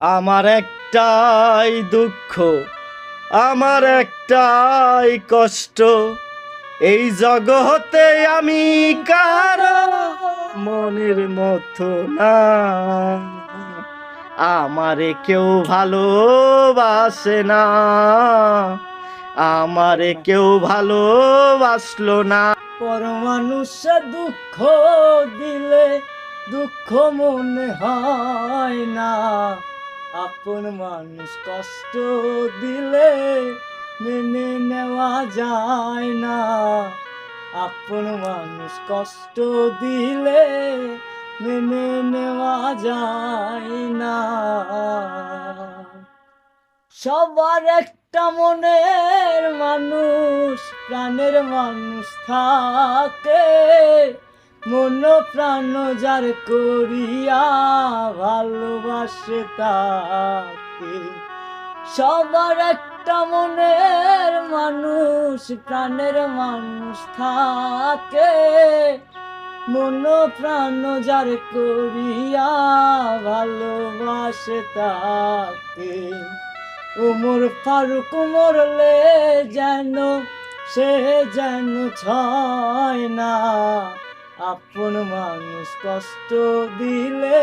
আমার একটাই দুঃখ, আমার একটাই কষ্ট। এই জগতে আমি কারও মনের মতো না। আমারে কেউ ভালোবাসে না। আমারে কেউ ভালোবাসলো না। পর মানুষে দুঃখ দিলে দুঃখ মনে হয় না। আপন মানুষ কষ্ট দিলে মেনে নেওয়া যায় না। আপন মানুষ কষ্ট দিলে মেনে নেওয়া যায় না। সবার একটা মনের মানুষ, প্রাণের মানুষ থাকে। মন প্রাণ যার করিয়া ভালোবাসে তাকে। সবার একটা মনের মানুষ, প্রাণের মানুষ থাকে। মন প্রাণ যার করিয়া ভালোবাসে তাকে। উমর ফারুক মরলে যেন সে যেন ছয় না আপন মানুষ কষ্ট দিলে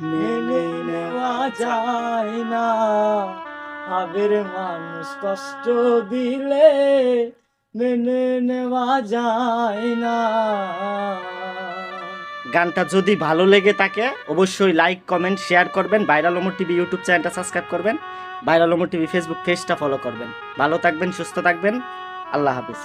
মেনে নেওয়া যায় না। আগের মানুষ কষ্ট দিলে মেনে নেওয়া যায় না। গানটা যদি ভালো লেগে থাকে, অবশ্যই লাইক কমেন্ট শেয়ার করবেন। ভাইরাল ওমর টিভি ইউটিউব চ্যানেলটা সাবস্ক্রাইব করবেন। ভাইরাল ওমর টিভি ফেসবুক পেজটা ফলো করবেন। ভালো থাকবেন, সুস্থ থাকবেন। আল্লাহ হাফিজ।